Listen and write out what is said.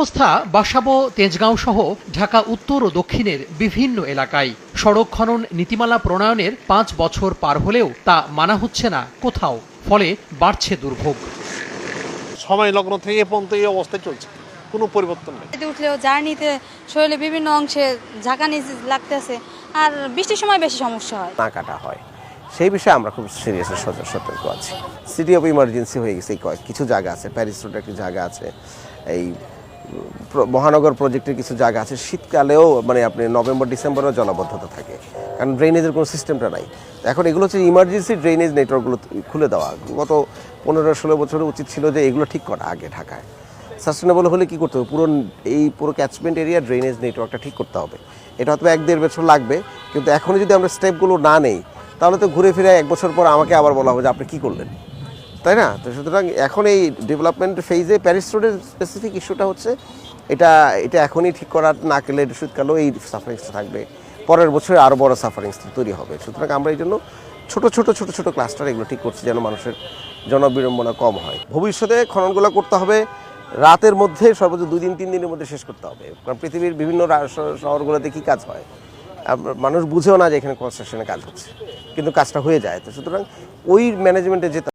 অবস্থা বাসাবো তেজগাঁও সহ ঢাকা উত্তর ও দক্ষিণের বিভিন্ন এলাকায়। সড়ক খনন নীতিমালা প্রণয়নের পাঁচ বছর পার হলেও তা মানা হচ্ছে না কোথাও ফলে বাড়ছে দুর্ভোগ। সময় লগ্ন থেকে পর্যন্ত এই অবস্থায় চলছে। কোনো পরিবর্তন নেই। উঠলেও জার্নিতে শরীরে বিভিন্ন অংশে ঝাঁকানি লাগতেছে আর বৃষ্টির সময় বেশি সমস্যা হয়। না কাটা হয়। সেই বিষয়ে আমরা খুব সিরিয়াসলি সতর্ক আছি। সিটি অফ ইমার্জেন্সি হয়ে গেছে কিছু জায়গা আছে প্যারিস রোডের একটি জায়গা আছে এই মহানগর প্রজেক্টের কিছু জায়গা আছে। শীতকালেও মানে আপনি নভেম্বর, ডিসেম্বরেও জলাবদ্ধতা থাকে। কারণ ড্রেনেজের কোনো সিস্টেমটা নাই। এখন এগুলো হচ্ছে ইমার্জেন্সি ড্রেনেজ নেটওয়ার্কগুলো খুলে দেওয়া। গত পনেরো, ষোলো বছরে উচিত ছিল যে এগুলো ঠিক করা আগে ঢাকায়। সাস্টেনেবল হলে কি করতে হবে? পুরো এই পুরো ক্যাচমেন্ট এরিয়া ড্রেনেজ নেটওয়ার্কটা ঠিক করতে হবে। এটা হয়তো এক দেড় বছর লাগবে, কিন্তু এখনই যদি আমরা স্টেপগুলো না নেই, তাহলে তো ঘুরে ফিরে এক বছর পর আমাকে আবার বলা হবে যে আপনি কী করলেন? তাই না? তো সুতরাং এখন এই ডেভেলপমেন্ট ফেজে প্যারিস রোডের স্পেসিফিক ইস্যুটা হচ্ছে, এটা এটা এখনই ঠিক করা না গেলে শীতকালেও এই সাফারিংসটা থাকবে। পরের বছরে আরও বড় সাফারিংস তৈরি হবে। সুতরাং আমরা এই জন্য ছোট ছোট ছোট ছোট ক্লাস্টার এগুলো ঠিক করছি যেন মানুষের জনবিড়ম্বনা কম হয়। ভবিষ্যতে খননগুলো করতে হবে, রাতের মধ্যে সর্বোচ্চ দুই দিন, তিন দিনের মধ্যে শেষ করতে হবে। কারণ পৃথিবীর বিভিন্ন শহরগুলোতে কী কাজ হয়? মানুষ বুঝেও না যে এখানে কনস্ট্রাকশনে কাজ হচ্ছে। কিন্তু কাজটা হয়ে যায়। তো সুতরাং ওই ম্যানেজমেন্টে যেতে